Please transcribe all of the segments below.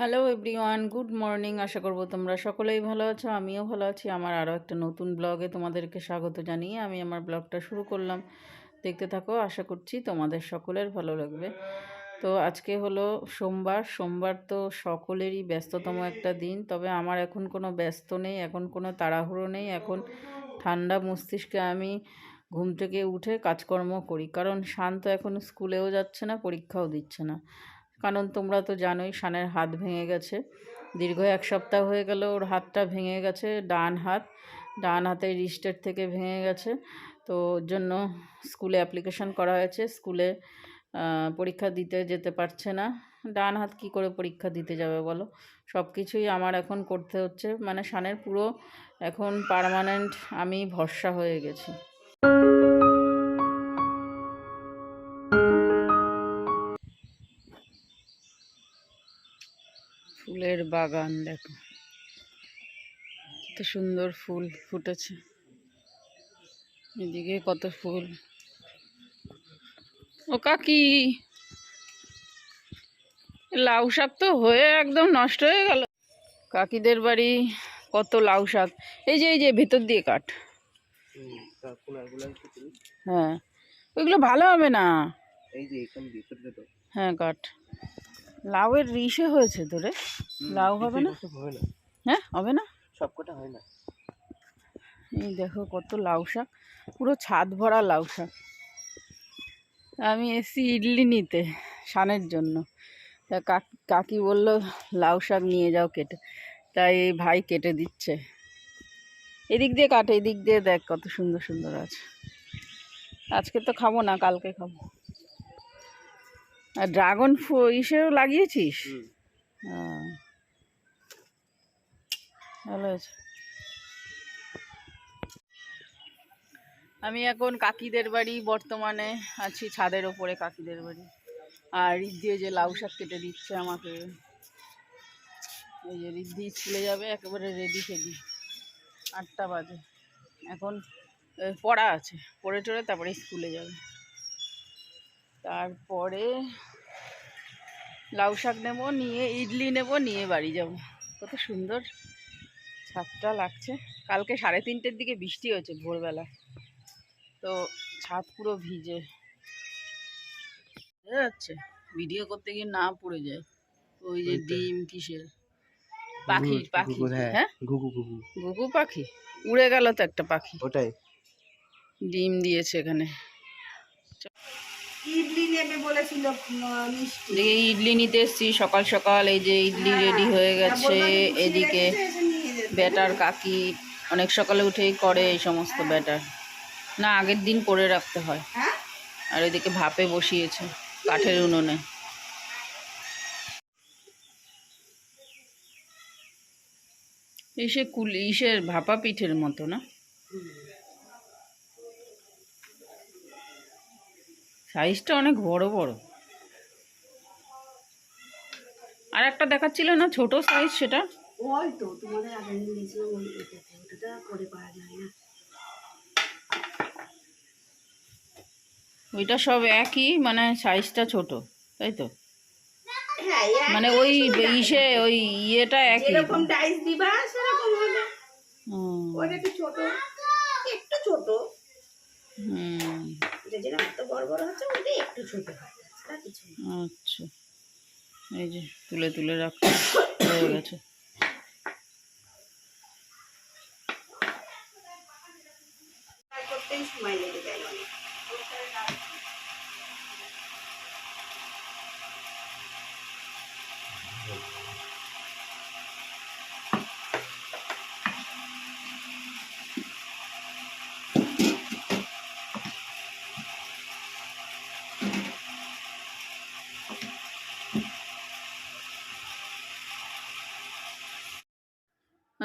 Hello everyone good morning আশা করব তোমরা সকলেই ভালো আছো, আমিও ভালো আছি। আমার আরও একটা নতুন ব্লগে তোমাদেরকে স্বাগত জানিয়ে আমি আমার ব্লগটা শুরু করলাম। দেখতে থাকো, আশা করছি তোমাদের সকলের ভালো লাগবে। তো আজকে হলো সোমবার। সোমবার তো সকলেরই ব্যস্ততম একটা দিন, তবে আমার এখন কোনো ব্যস্ত নেই, এখন কোনো তাড়াহুড়ো নেই। এখন ঠান্ডা মস্তিষ্কে আমি ঘুম থেকে উঠে কাজকর্ম করি। কারণ শান্ত এখন স্কুলেও যাচ্ছে না, পরীক্ষাও দিচ্ছে না। কারণ তোমরা তো জানোই শানের হাত ভেঙে গেছে। দীর্ঘ এক সপ্তাহ হয়ে গেল ওর হাতটা ভেঙে গেছে, ডান হাত, ডান হাতের রিস্টের থেকে ভেঙে গেছে। তো ওর জন্য স্কুলে অ্যাপ্লিকেশন করা হয়েছে, স্কুলে পরীক্ষা দিতে যেতে পারছে না। ডান হাত কি করে পরীক্ষা দিতে যাবে বলো? সব কিছুই আমার এখন করতে হচ্ছে। মানে শানের পুরো এখন পার্মানেন্ট আমি ভরসা হয়ে গেছি। ফুলের বাগান দেখো। কত সুন্দর ফুল ফুটেছে। এদিকে কত ফুল। ও কাকি! লাউ শাক তো হয়ে একদম নষ্ট হয়ে গেল। কাকিদের বাড়ি কত লাউ শাক। এই যে এই যে ভেতর দিয়ে কাট। হ্যাঁ ওইগুলো ভালো হবে না? হ্যাঁ কাট। লাউয়ের রিসে হয়েছে তো রে? লাউ হবে না? হ্যাঁ হবে না? সবকটা হয় না। এই দেখো কত লাউ শাক পুরো ছাদ ভরা লাউ শাক। আমি এসি ইডলি নিতে শানের জন্য। তা কাক- কাকি বলল লাউ শাক নিয়ে যাও কেটে। তাই এই ভাই কেটে দিচ্ছে। এদিক দিয়ে কাটে এদিক দিয়ে দেখ কত সুন্দর সুন্দর আছে। আজকে তো খাব না কালকে খাব। আর ড্রাগন ইসেও লাগিয়েছিস? হ্যাঁ ভালো আছে আমি এখন কাকিদের বাড়ি বর্তমানে আছি ছাদের ওপরে কাকিদের বাড়ি। আর রিদ্ধি যে লাউ শাক কেটে দিচ্ছে আমাকে। এই যে রিদ্ধি স্কুলে যাবে একেবারে রেডি ফেডি আটটা বাজে। এখন পড়া আছে। পড়ে টড়ে তারপরে স্কুলে যাবে। তারপরে লাউ শাক নেব নিয়ে ইডলি নেব নিয়ে বাড়ি যাব। কত সুন্দর ছাদটা লাগছে। কালকে সাড়ে তিনটের দিকে বৃষ্টি হয়েছে ভোরবেলা। তো ছাদ পুরো ভিজে। যাচ্ছে ভিডিও করতে গিয়ে না পড়ে যায়। ওই যে ডিম কিসের? পাখি পাখি। হ্যাঁ হ্যাঁ? ঘুঘু ঘুঘু। ঘুঘু পাখি? উড়ে গেল তো একটা পাখি। ওটাই। ডিম দিয়েছে এখানে। ইডলি নেবে বলেছিল উম, মিষ্টি। এদিকে ইডলি নিতে এসছি সকাল সকাল এই যে ইডলি রেডি হয়ে গেছে এদিকে ব্যাটার কাকি অনেক সকালে উঠেই করে এই সমস্ত ব্যাটার। না আগের দিন করে রাখতে হয়। হ্যাঁ? আর এদিকে ভাপে বসিয়েছে কাঠের উনুনে। এসে কুলি ইসের ভাপা পিঠের মতো না? সাইজটা অনেক বড় বড়। আর একটা দেখাচ্ছিল না ছোট সাইজ সেটা? ওই তো তোমাদের আগে নিয়ে ওই ওটা করে পাওয়া যায় না। ওইটা সব একই মানে সাইজটা ছোট তাই তো? হ্যাঁ মানে ওই ইসে ওই ইয়েটা একই। যেরকম ডাইস দিবা সেরকম হবে। ওটা একটু ছোট একটু ছোট। হুম। এটা যেরকম এত বড় বড় হচ্ছে একটু ছোট হয় কিছু আচ্ছা। এই যে তুলে তুলে রাখা হয়ে গেছে। করতেই সময় লেগে যায় অনেক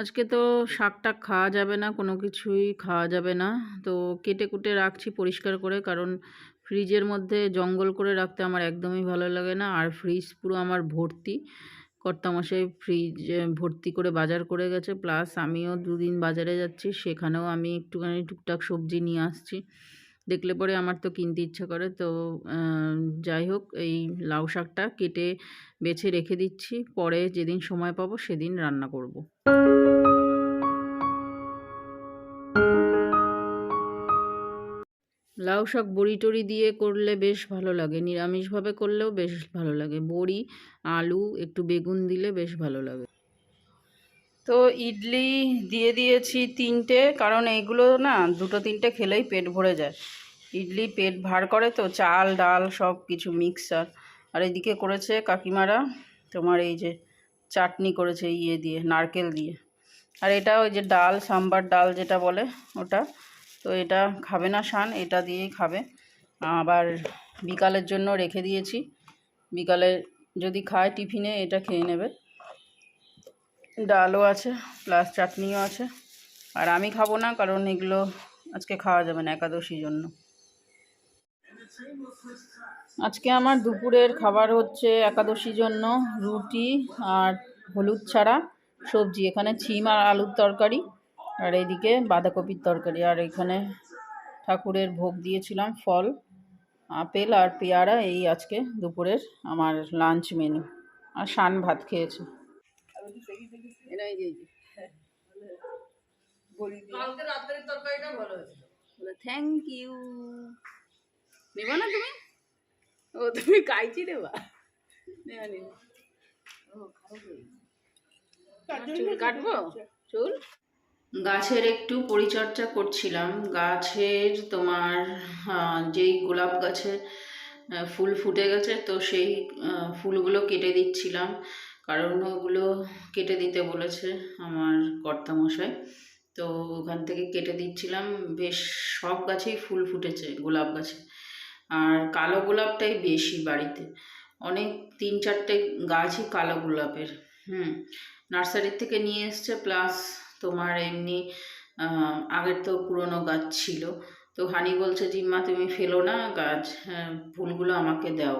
আজকে তো শাক টাক খাওয়া যাবে না, কোনো কিছুই খাওয়া যাবে না। তো কেটে কুটে রাখছি পরিষ্কার করে, কারণ ফ্রিজের মধ্যে জঙ্গল করে রাখতে আমার একদমই ভালো লাগে না। আর ফ্রিজ পুরো আমার ভর্তি। কর্তামশাই ফ্রিজ ভর্তি করে বাজার করে গেছে। প্লাস আমিও দুদিন বাজারে যাচ্ছি, সেখানেও আমি একটুখানি টুকটাক সবজি নিয়ে আসছি। দেখলে পরে আমার তো কিনতে ইচ্ছা করে। তো যাই হোক, এই লাউ শাকটা কেটে বেছে রেখে দিচ্ছি। পরে যেদিন সময় পাবো সেদিন রান্না করব। লাউ শাক বড়ি টড়ি দিয়ে করলে বেশ ভালো লাগে। নিরামিষভাবে করলেও বেশ ভালো লাগে। বড়ি, আলু, একটু বেগুন দিলে বেশ ভালো লাগে। তো ইডলি দিয়ে দিয়েছি তিনটে, কারণ এইগুলো না দুটো তিনটে খেলেই পেট ভরে যায়। ইডলি পেট ভার করে তো চাল, ডাল সব কিছু মিক্সার। আর এদিকে করেছে কাকিমারা তোমার এই যে চাটনি করেছে ইয়ে দিয়ে, নারকেল দিয়ে। আর এটা ওই যে ডাল, সাম্বার ডাল যেটা বলে ওটা, তো এটা খাবে না শান, এটা দিয়েই খাবে। আবার বিকালের জন্য রেখে দিয়েছি। বিকালে যদি খায় টিফিনে, এটা খেয়ে নেবে। ডালও আছে প্লাস চাটনিও আছে। আর আমি খাব না, কারণ এগুলো আজকে খাওয়া যাবে না একাদশীর জন্য। আজকে আমার দুপুরের খাবার হচ্ছে একাদশীর জন্য রুটি আর হলুদ ছাড়া সবজি। এখানে ছিম আর আলুর তরকারি, আর এইদিকে বাঁধাকপির তরকারি। আর এখানে ঠাকুরের ভোগ দিয়েছিলাম ফল, আপেল আর পেয়ারা। এই আজকে দুপুরের আমার লাঞ্চ মেনু আর শান ভাত খেয়েছে। থ্যাংক ইউ নেবা না তুমি? ও তুমি কাইচি দেবা নেবা নেবা। চুল কাটবো? চুল? গাছের একটু পরিচর্যা করছিলাম। গাছের তোমার যেই গোলাপ গাছে আহ, ফুল ফুটে গেছে তো সেই ফুলগুলো কেটে দিচ্ছিলাম। কারণ ওগুলো কেটে দিতে বলেছে আমার কর্তামশাই। তো ওখান থেকে কেটে দিচ্ছিলাম বেশ সব গাছেই ফুল ফুটেছে গোলাপ গাছে। আর কালো গোলাপটাই বেশি বাড়িতে। অনেক তিন চারটে গাছই কালো গোলাপের হুম। নার্সারির থেকে নিয়ে এসছে প্লাস তোমার এমনি আগের তো পুরনো গাছ ছিল। তো হানি বলছে জিম্মা তুমি ফেলো না গাছ হ্যাঁ, ফুলগুলো আমাকে দাও।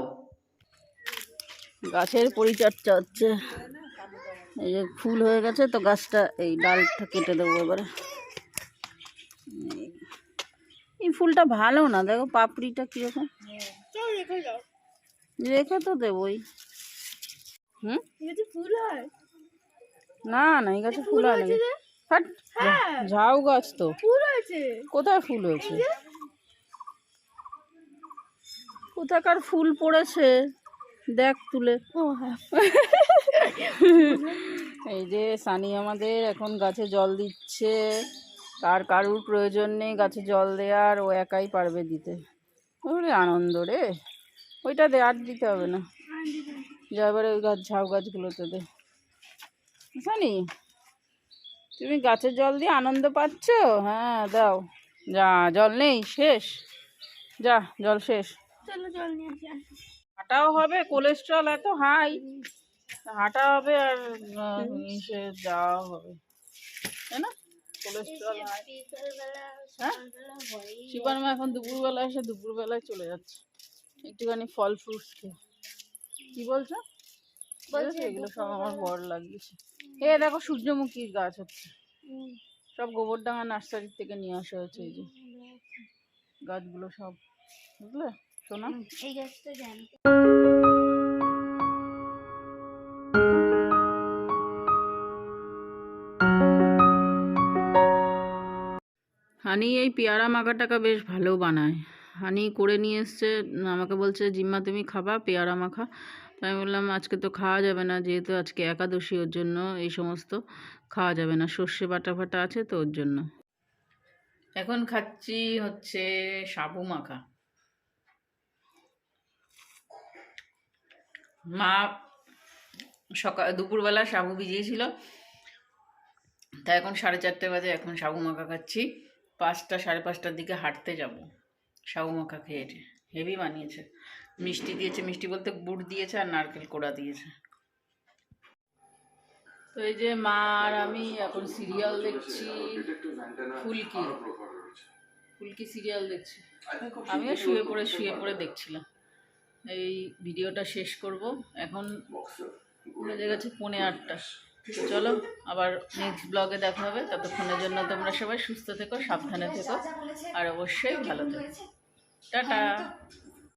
গাছের পরিচর্যা হচ্ছে। এই যে ফুল হয়ে গেছে তো গাছটা এই ডালটা কেটে দেবো এবারে। এই- ফুলটা ভালো না, দেখো পাপড়িটা কীরকম। রেখে তো দেবই। হুম? না না, এই গাছে ফুল ঝাউ গাছ তো। ফুল কোথায় ফুল হয়েছে? কোথাকার ফুল পড়েছে? দেখ তুলে। এই যে সানি আমাদের এখন গাছে জল দিচ্ছে। কার কারুর প্রয়োজন নেই গাছে জল দেওয়ার ও একাই পারবে দিতে। ওরে আনন্দ রে। ওইটা দে আর দিতে হবে না। যা এবারে ওই গাছ ঝাউ গাছগুলোতে দে। সানি তুমি গাছে জল দিয়ে আনন্দ পাচ্ছ? হ্যাঁ দাও। যা জল নেই শেষ। যা জল শেষ। চলো জল নিয়ে আসি। হাঁটাও হবে কোলেস্ট্রল এত হাই হাঁটা হবে আর আহ, যাওয়া হবে। তাই না? কোলেস্ট্রল হ্যাঁ? এখন দুপুরবেলা এসে দুপুরবেলায় চলে যাচ্ছে। একটুখানি ফল ফ্রুটস খেয়ে। কি বলছো? বলছে এগুলো সব আমার বড় লাগিয়েছে। এ দেখো সূর্যমুখীর গাছ হচ্ছে। সব গোবরডাঙ্গা নার্সারি থেকে নিয়ে আসা হয়েছে এই যে। গাছগুলো সব বুঝলে? শোনা এই গাছটা জানি। হানি এই পেয়ারা মাখাটাকে বেশ ভালো বানায়। হানি করে নিয়ে এসছে আমাকে বলছে জিম্মা তুমি খাবা পেয়ারা মাখা। তো আমি বললাম আজকে তো খাওয়া যাবে না যেহেতু আজকে একাদশী ওর জন্য এই সমস্ত খাওয়া যাবে না। সর্ষে বাটা ফাটা আছে তো ওর জন্য। এখন খাচ্ছি হচ্ছে সাবু মাখা। মা সকাল, দুপুরবেলা সাবু ভিজিয়েছিল। তা এখন সাড়ে চারটে বাজে, এখন সাবু মাখা খাচ্ছি। পাঁচটা, সাড়ে পাঁচটার দিকে হাঁটতে যাব। সাবু মাখা খেয়ে হেভি বানিয়েছে। মিষ্টি দিয়েছে। মিষ্টি বলতে গুড় দিয়েছে আর নারকেল কোড়া দিয়েছে। তো এই যে মা আর আমি এখন সিরিয়াল দেখছি। ফুলকি। ফুলকি সিরিয়াল দেখছি। আমিও শুয়ে পড়ে শুয়ে পড়ে দেখছিলাম। এই ভিডিওটা শেষ করব। এখন বেজে গেছে পৌনে আটটা। চলো, আবার নেক্সট ব্লগে দেখা হবে। ততক্ষণের জন্য তোমরা সবাই সুস্থ থেকো, সাবধানে থেকো। আর অবশ্যই ভালো থেকো। টাটা।